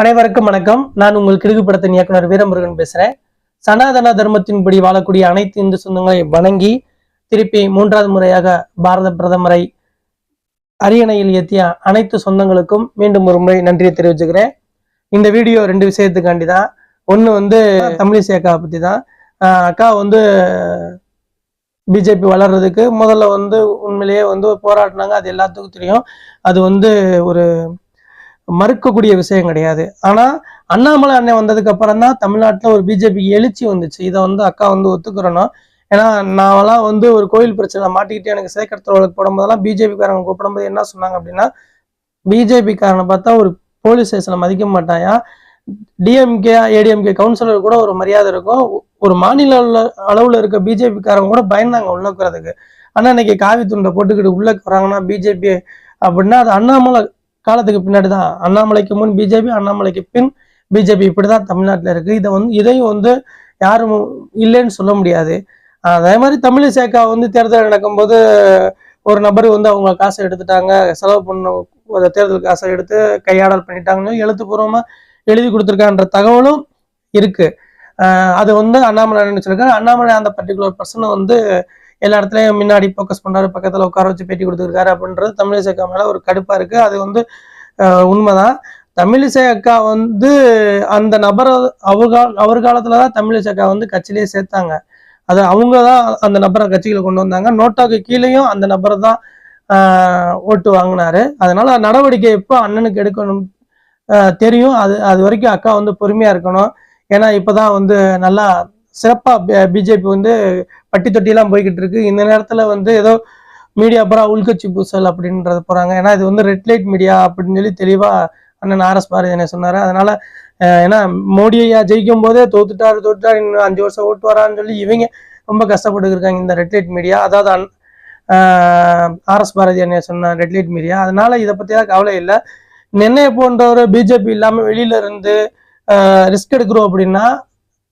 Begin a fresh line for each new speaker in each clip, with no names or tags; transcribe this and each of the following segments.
அனைவருக்கும் வணக்கம். நான் உங்கள் கிழக்கு படத்தின் இயக்குனர் வீரமுருகன் பேசுறேன். சனாதன தர்மத்தின்படி வாழக்கூடிய அனைத்து இந்து சொந்தங்களை வணங்கி திருப்பி மூன்றாவது முறையாக பாரத பிரதமரை அரியணையில் ஏற்றிய அனைத்து சொந்தங்களுக்கும் மீண்டும் ஒரு முறை நன்றியை தெரிவிச்சுக்கிறேன். இந்த வீடியோ ரெண்டு விஷயத்துக்காண்டி தான் ஒன்று வந்து தமிழிசை அக்காவை பற்றி தான் ஆஹ் அக்கா வந்து பிஜேபி வளர்றதுக்கு முதல்ல வந்து உண்மையிலேயே வந்து போராடினாங்க. அது எல்லாத்துக்கும் தெரியும். அது வந்து ஒரு மறுக்கக்கூடிய விஷயம் கிடையாது. ஆனால் அண்ணாமலை அண்ணன் வந்ததுக்கு அப்புறம் தான் தமிழ்நாட்டில் ஒரு பிஜேபி எழுச்சி வந்துச்சு. இதை வந்து அக்கா வந்து ஒத்துக்கிறணும் ஏன்னா நான்லாம் வந்து ஒரு கோயில் பிரச்சனை மாட்டிக்கிட்டு எனக்கு சேகரத்தோளுக்கு போடும்போதெல்லாம் பிஜேபிக்காரங்க கூப்பிடும்போது என்ன சொன்னாங்க அப்படின்னா பிஜேபிக்காரனை பார்த்தா ஒரு போலீஸ் ஸ்டேஷனை மதிக்க மாட்டாயா? டிஎம்கே ஏடிஎம்கே கவுன்சிலர் கூட ஒரு மரியாதை இருக்கும். ஒரு மாநில அளவில் இருக்க பிஜேபிக்காரங்க கூட பயந்தாங்க உள்ள இருக்கிறதுக்கு இன்னைக்கு காவி துண்டை போட்டுக்கிட்டு உள்ளே வராங்கன்னா பிஜேபி அப்படின்னா அது அண்ணாமலை காலத்துக்கு பின்னாடி தான் அண்ணாமலைக்கு முன் பிஜேபி அண்ணாமலைக்கு பின் பிஜேபி இப்படி தான் தமிழ்நாட்டில் இருக்கு. இதை வந்து இதையும் வந்து யாரும் இல்லைன்னு சொல்ல முடியாது. அதே மாதிரி தமிழிசேக்கா வந்து தேர்தல் நடக்கும்போது ஒரு நபர் வந்து அவங்க காசை எடுத்துட்டாங்க. செலவு பண்ண தேர்தல் காசை எடுத்து கையாடல் பண்ணிட்டாங்கன்னு எழுத்துப்பூர்வமாக எழுதி கொடுத்துருக்கான்ற தகவலும் இருக்குது அது வந்து அண்ணாமலை நினைச்சிருக்காரு அண்ணாமலை அந்த பர்டிகுலர் பர்சனை வந்து எல்லா இடத்துலயும் முன்னாடி ஃபோக்கஸ் பண்றாரு பக்கத்துல உட்கார வச்சு பேட்டி கொடுத்துருக்காரு அப்படின்றது தமிழிசை அக்கா மேல ஒரு கடுப்பா இருக்கு. அது வந்து உண்மைதான். தமிழிசை அக்கா வந்து அந்த நபரை அவர் அவர் காலத்தில் தான் தமிழிசை அக்கா வந்து கட்சியிலேயே சேர்த்தாங்க. அது அவங்க தான் அந்த நபரை கட்சிகளை கொண்டு வந்தாங்க. நோட்டாக்கு கீழேயும் அந்த நபரை தான் ஓட்டு வாங்கினாரு. அதனால நடவடிக்கை எப்போ அண்ணனுக்கு எடுக்கணும் தெரியும். அது அது வரைக்கும் அக்கா வந்து பொறுமையா இருக்கணும். ஏன்னா இப்பதான் வந்து நல்லா சிறப்பாக பிஜேபி வந்து பட்டி தொட்டியெல்லாம் போய்கிட்டு இருக்கு. இந்த நேரத்தில் வந்து ஏதோ மீடியா பூரா உள்கட்சி பூசல் அப்படின்றது போகிறாங்க ஏன்னா இது வந்து ரெட் லைட் மீடியா அப்படின்னு சொல்லி தெளிவாக அண்ணன் ஆர்எஸ் பாரதியனை சொன்னார். அதனால் ஏன்னா மோடி ஐயா ஜெயிக்கும் போதே தோத்துட்டாரு தோத்துட்டாரு இன்னும் அஞ்சு வருஷம் ஓட்டு வரான்னு சொல்லி இவங்க ரொம்ப கஷ்டப்பட்டு இருக்காங்க இந்த ரெட் லைட் மீடியா அதாவது ஆர்எஸ் பாரதி அண்ணன் சொன்ன ரெட் லைட் மீடியா அதனால் இதை பத்தியெல்லாம் கவலை இல்லை. நென்னைய போன்றவர் பிஜேபி இல்லாமல் வெளியில இருந்து ரிஸ்க் எடுக்கிறோம் அப்படின்னா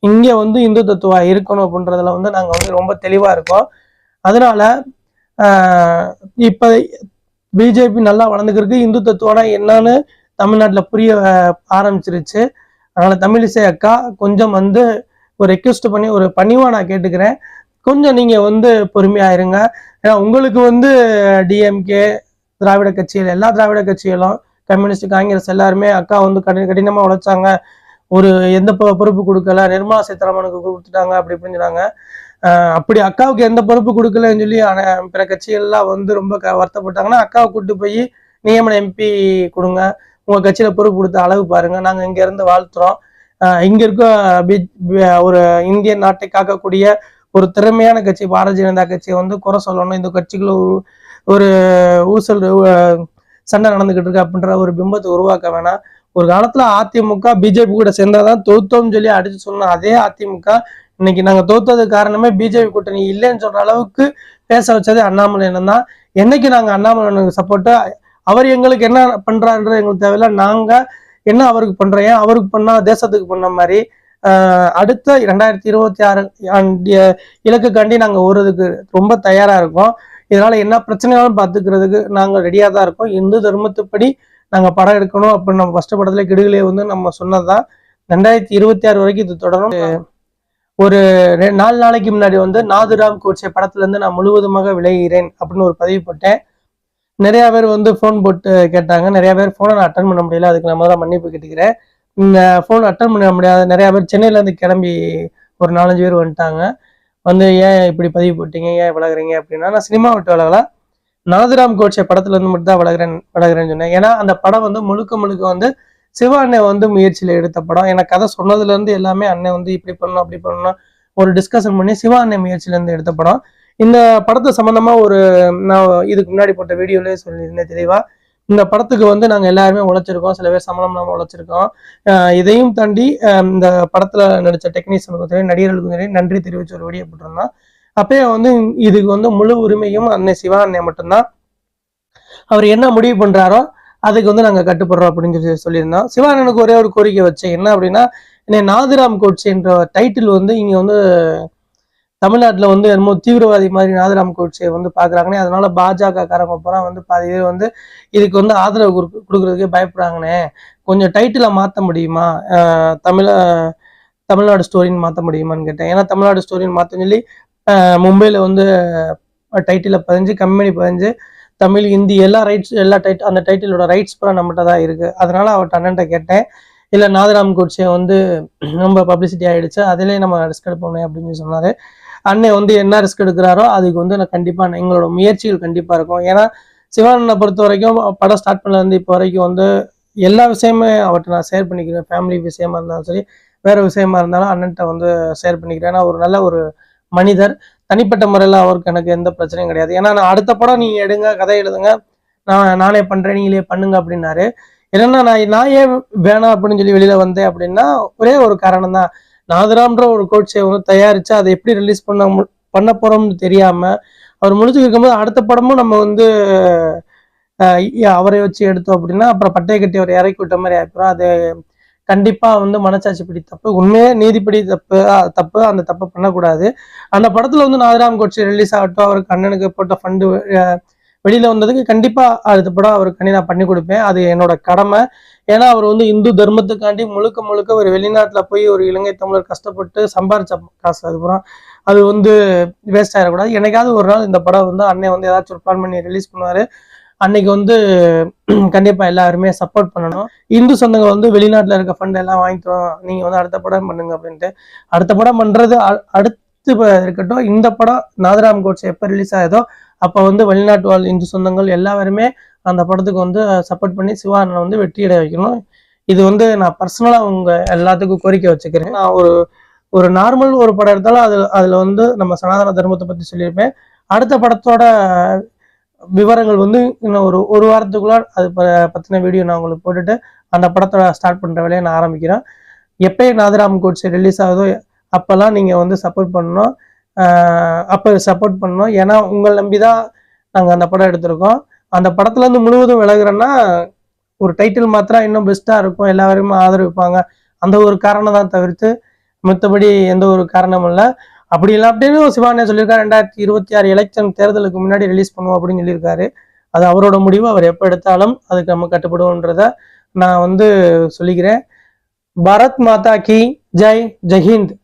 இங்கே வந்து இந்து தத்துவா இருக்கணும் அப்படின்றதுல வந்து நாங்கள் வந்து ரொம்ப தெளிவாக இருக்கோம். அதனால இப்போ பிஜேபி நல்லா வளர்ந்துக்கிறதுக்கு இந்து தத்துவம்னா என்னன்னு தமிழ்நாட்டில் புரிய ஆரம்பிச்சிருச்சு. அதனால் தமிழிசை அக்கா கொஞ்சம் வந்து ஒரு ரெக்வெஸ்ட் பண்ணி ஒரு பணிவாக நான் கேட்டுக்கிறேன். கொஞ்சம் நீங்கள் வந்து பொறுமையாக இருங்க. ஏன்னா உங்களுக்கு வந்து டிஎம்கே திராவிட கட்சிகள் எல்லா திராவிட கட்சிகளும் கம்யூனிஸ்ட் காங்கிரஸ் எல்லாருமே அக்கா வந்து கடின கடினமாக உழைச்சாங்க. ஒரு எந்த பொறுப்பு கொடுக்கல நிர்மலா சீதாராமனுக்கு கொடுத்துட்டாங்க அப்படி இப்படின்னு சொன்னாங்க. அப்படி அக்காவுக்கு எந்த பொறுப்பு கொடுக்கலன்னு சொல்லி ஆனால் பிற கட்சிகள்லாம் வந்து ரொம்ப க- வருத்தப்பட்டாங்கன்னா அக்காவை கூட்டு போய் நியமன எம்பி கொடுங்க. உங்கள் கட்சியில் பொறுப்பு கொடுத்த அளவு பாருங்கள் நாங்கள் இங்கேருந்து வாழ்த்துறோம். இங்கே இருக்க ஒரு இந்திய நாட்டை காக்கக்கூடிய ஒரு திறமையான கட்சி பாரதிய ஜனதா கட்சியை வந்து குறை சொல்லணும். இந்த கட்சிக்குள்ள ஒரு- ஊசல் சண்டை நடந்துகிட்டு இருக்கு அப்படின்ற ஒரு பிம்பத்தை உருவாக்க வேணாம். ஒரு காலத்துல அதிமுக பிஜேபி கூட சேர்ந்தாதான் தோத்தோம்னு சொல்லி அடிச்சு சொன்ன அதே அதிமுக இன்னைக்கு நாங்க தோத்ததுக்கு காரணமே பிஜேபி கூட்டணி இல்லைன்னு சொல்ற அளவுக்கு பேச வச்சது அண்ணாமலை தான். என்னைக்கு நாங்க அண்ணாமலை சப்போர்ட்டா அவர் எங்களுக்கு என்ன பண்றாருன்றது எங்களுக்கு தேவையில்ல. நாங்க என்ன அவருக்கு பண்றோம்? ஏன் அவருக்கு பண்ணா தேசத்துக்கு பண்ண மாதிரி? அடுத்த ரெண்டாயிரத்தி இருபத்தி ஆறு ஆண்டிய இலக்குக்காண்டி நாங்க ஓடுறதுக்கு ரொம்ப தயாரா இருக்கோம். இதனால என்ன பிரச்சனைகளும் பார்த்துக்கிறதுக்கு நாங்க ரெடியா தான் இருக்கோம். இந்து தர்மத்துப்படி நாங்க படம் எடுக்கணும் அப்படின்னு நம்ம ஃபர்ஸ்ட் படத்துல கிடுகிலே வந்து நம்ம சொன்னதுதான். ரெண்டாயிரத்தி இருபத்தி ஆறு வரைக்கும் இது தொடரும். ஒரு ரெ- நாலு நாளைக்கு முன்னாடி வந்து நாதுராம் கோட்சே படத்துல இருந்து நான் முழுவதுமாக விளைகிறேன் அப்படின்னு ஒரு பதிவு போட்டேன். நிறைய பேர் வந்து ஃபோன் போட்டு கேட்டாங்க. நிறைய பேர் ஃபோனை நான் அட்டன் பண்ண முடியல. அதுக்கு நான் முதல்ல மன்னிப்பு கேட்டுக்கிறேன். இந்த ஃபோன் அட்டன் பண்ண முடியாத நிறைய பேர் சென்னையில இருந்து கிளம்பி ஒரு நாலஞ்சு பேர் வந்துட்டாங்க. வந்து ஏன் இப்படி பதிவு போட்டீங்க? ஏன் விலகுறீங்க? அப்படின்னா நான் சினிமா விட்டு விலகல. நாதுராம் கோட்சே படத்துல இருந்து மட்டும் தான் விலகுறேன் விலகுறேன்னு சொன்னேன். ஏன்னா அந்த படம் வந்து முழுக்க முழுக்க வந்து சிவா அண்ணன் வந்து முயற்சியில எடுத்த படம். எனக்கு கதை சொன்னதுல இருந்து எல்லாமே அண்ணன் வந்து இப்படி பண்ணணும் அப்படி பண்ணணும் ஒரு டிஸ்கஷன் பண்ணி சிவா அண்ணன் முயற்சியில இருந்து எடுத்த படம். இந்த படத்தை சம்பந்தமா ஒரு நான் இதுக்கு முன்னாடி போட்ட வீடியோலயே சொல்லியிருந்தேன் தெளிவா. இந்த படத்துக்கு வந்து நாங்க எல்லாருமே உழைச்சிருக்கோம் சில பேர் சம்பளம் இல்லாமல் உழைச்சிருக்கோம். இதையும் தாண்டி இந்த படத்துல நடிச்ச டெக்னீஷியனுக்கு தெரியும் நடிகர்களுக்கும் தெரியும் நன்றி தெரிவித்து ஒரு வீடியோ போட்டிருந்தோம். அப்பயே வந்து இதுக்கு வந்து முழு உரிமையும் அன்னை சிவா அன்னை மட்டும்தான். அவர் என்ன முடிவு பண்றாரோ அதுக்கு வந்து நாங்க கட்டுப்படுறோம் அப்படின்னு சொல்லி சொல்லியிருந்தோம். சிவா அண்ணனுக்கு ஒரே ஒரு கோரிக்கை வச்சேன். என்ன அப்படின்னா என்னை நாதிராம் கோட்ஸ் என்ற டைட்டில் வந்து இங்க வந்து தமிழ்நாட்டுல வந்து என்னமோ தீவிரவாதி மாதிரி நாதுராம் கோட்சே வந்து பாக்குறாங்கன்னே அதனால பாஜக காரங்க பூரா வந்து பாதி பேர் வந்து இதுக்கு வந்து ஆதரவு குடுக்க- கொடுக்கறதுக்கே பயப்படுறாங்கண்ணே கொஞ்சம் டைட்டிலை மாத்த முடியுமா? தமிழ தமிழ்நாடு ஸ்டோரின்னு மாத்த முடியுமான்னு கேட்டேன். ஏன்னா தமிழ்நாடு ஸ்டோரின்னு மாற்ற சொல்லி மும்பையில் வந்து டைட்டிலில் பதிஞ்சு கம்பெனி பதிஞ்சு தமிழ் ஹிந்தி எல்லா ரைட்ஸ் எல்லா டைட் அந்த டைட்டிலோட ரைட்ஸ் பூரா நம்மகிட்ட தான் இருக்குது அதனால் அவர்கிட்ட அண்ணன்ட்ட கேட்டேன். இல்லை நாதராம் கோட்சே வந்து ரொம்ப பப்ளிசிட்டி ஆகிடுச்சு அதிலே நம்ம ரிஸ்க் எடுப்போமே அப்படின்னு சொன்னார். அண்ணன் வந்து என்ன ரிஸ்க் எடுக்கிறாரோ அதுக்கு வந்து நான் கண்டிப்பாக எங்களோட முயற்சிகள் கண்டிப்பாக இருக்கும். ஏன்னா சிவானனை பொறுத்த வரைக்கும் படம் ஸ்டார்ட் பண்ணலேருந்து இப்போ வரைக்கும் வந்து எல்லா விஷயமே அவர்கிட்ட நான் ஷேர் பண்ணிக்கிறேன். ஃபேமிலி விஷயமா இருந்தாலும் சரி வேறு விஷயமா இருந்தாலும் அண்ணன்ட்ட வந்து ஷேர் பண்ணிக்கிறேன். ஏன்னா ஒரு நல்ல ஒரு மனிதர். தனிப்பட்ட முறையில் அவருக்கு எனக்கு எந்த பிரச்சனையும் கிடையாது. ஏன்னா நான் அடுத்த படம் நீங்கள் எடுங்க கதை எழுதுங்க. நான் நானே பண்ணுறேன் நீங்களே பண்ணுங்க அப்படின்னாரு. என்னன்னா நான் நான் ஏன் வேணாம் அப்படின்னு சொல்லி வெளியில் வந்தேன் அப்படின்னா ஒரே ஒரு காரணம் தான். நாதராம்ன்ற ஒரு கோட்ஸை வந்து தயாரித்து அதை எப்படி ரிலீஸ் பண்ண மு- பண்ண போகிறோம்னு தெரியாமல் அவர் முடிச்சு இருக்கும்போது அடுத்த படமும் நம்ம வந்து அவரை வச்சு எடுத்தோம் அப்படின்னா அப்புறம் பட்டையை கட்டி அவர் இறக்கி விட்ட மாதிரி ஆயிப்போம் அது கண்டிப்பா வந்து மனசாட்சிப்படி தப்பு. உண்மையே நீதிப்படி தப்பு தப்பு அந்த தப்பை பண்ணக்கூடாது. அந்த படத்துல வந்து நாதராம் கோட்ஸே ரிலீஸ் ஆகட்டும் அவருக்கு அண்ணனுக்கு போட்ட ஃபண்டு வெளியில வந்ததுக்கு கண்டிப்பா அடுத்த படம் அவருக்கு நான் பண்ணி கொடுப்பேன். அது என்னோட கடமை. ஏன்னா அவர் வந்து இந்து தர்மத்துக்காண்டி முழுக்க முழுக்க ஒரு வெளிநாட்டுல போய் ஒரு இலங்கை தமிழர் கஷ்டப்பட்டு சம்பாரிச்ச காசு அதுக்கப்புறம் அது வந்து வேஸ்ட் ஆயிடக்கூடாது. எனக்காவது ஒரு நாள் இந்த படம் வந்து அண்ணன் வந்து ஏதாச்சும் ஒரு பிளான் பண்ணி ரிலீஸ் பண்ணுவாரு. அன்னைக்கு வந்து கண்டிப்பா எல்லாருமே சப்போர்ட் பண்ணணும். இந்து சொந்தங்கள் வந்து வெளிநாட்டுல இருக்க ஃபண்ட் எல்லாம் வாங்கிக்கிறோம் நீங்க வந்து அடுத்த படம் பண்ணுங்க அப்படின்ட்டு. அடுத்த படம் பண்றது அடுத்து இருக்கட்டும் இந்த படம் நாதராம் கோட்ஸ் எப்ப ரிலீஸ் ஆகுதோ அப்ப வந்து வெளிநாட்டு வாழ் இந்து சொந்தங்கள் எல்லாருமே அந்த படத்துக்கு வந்து சப்போர்ட் பண்ணி சிவா வந்து வெற்றியிட வைக்கணும். இது வந்து நான் பர்சனலா உங்க எல்லாத்துக்கும் கோரிக்கை வச்சுக்கிறேன். நான் ஒரு ஒரு நார்மல் ஒரு படம் எடுத்தாலும் அதில் அதுல வந்து நம்ம சனாதன தர்மத்தை பத்தி சொல்லியிருப்பேன். அடுத்த படத்தோட விவரங்கள் வந்து இன்னும் ஒரு ஒரு வாரத்துக்குள்ள அது பற்றின வீடியோ நான் உங்களுக்கு போட்டுட்டு அந்த படத்தோட ஸ்டார்ட் பண்ணுற வேலையை நான் ஆரம்பிக்கிறேன். எப்பயே நாதராம் கோட்ஸ் ரிலீஸ் ஆகுதோ அப்போல்லாம் நீங்கள் வந்து சப்போர்ட் பண்ணணும். அப்போ சப்போர்ட் பண்ணணும். ஏன்னா உங்களை நம்பி தான் நாங்கள் அந்த படம் எடுத்திருக்கோம். அந்த படத்துலேருந்து முழுவதும் விலகுறேன்னா ஒரு டைட்டில் மாத்திரம் இன்னும் பெஸ்ட்டாக இருக்கும். எல்லாருமே ஆதரவிப்பாங்க அந்த ஒரு காரணம் தான் தவிர்த்து மற்றபடி எந்த ஒரு காரணமும் இல்லை. அப்படி இல்லை அப்படின்னு சிவானே சொல்லியிருக்காரு. ரெண்டாயிரத்தி இருபத்தி ஆறு எலெக்ஷன் தேர்தலுக்கு முன்னாடி ரிலீஸ் பண்ணுவோம் அப்படின்னு சொல்லியிருக்காரு. அது அவரோட முடிவு அவர் எப்போ எடுத்தாலும் அதுக்கு நம்ம கட்டுப்படுவோன்றத நான் வந்து சொல்லிக்கிறேன். பாரத் மாதா கி ஜெய் ஜெய்ஹிந்த்